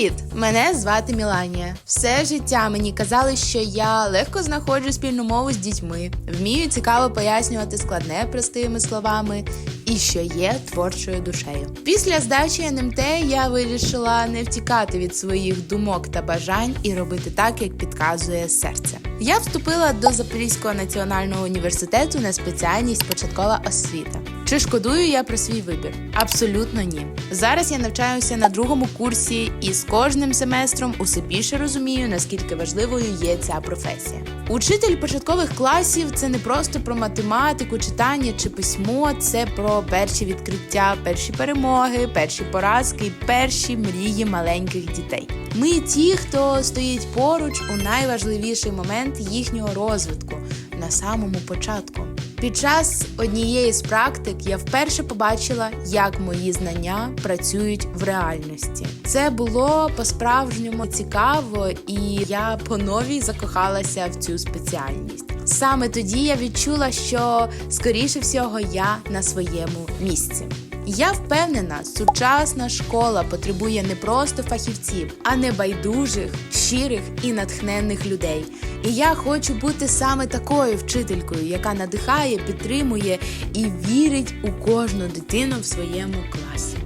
Привіт! Мене звати Міланія. Все життя мені казали, що я легко знаходжу спільну мову з дітьми, вмію цікаво пояснювати складне простими словами і що є творчою душею. Після здачі НМТ я вирішила не втікати від своїх думок та бажань і робити так, як підказує серце. Я вступила до Запорізького національного університету на спеціальність початкова освіта. Чи шкодую я про свій вибір? Абсолютно ні. Зараз я навчаюся на другому курсі і з кожним семестром усе більше розумію, наскільки важливою є ця професія. Учитель початкових класів це не просто про математику, читання чи письмо, це про перші відкриття, перші перемоги, перші поразки перші мрії маленьких дітей. Ми ті, хто стоїть поруч у найважливіший момент їхнього розвитку на самому початку. Під час однієї з практик я вперше побачила, як мої знання працюють в реальності. Це було по-справжньому цікаво, і я по новій закохалася в цю спеціальність. Саме тоді я відчула, що скоріше всього я на своєму місці. Я впевнена, сучасна школа потребує не просто фахівців, а не байдужих, щирих і натхненних людей. І я хочу бути саме такою вчителькою, яка надихає, підтримує і вірить у кожну дитину в своєму класі.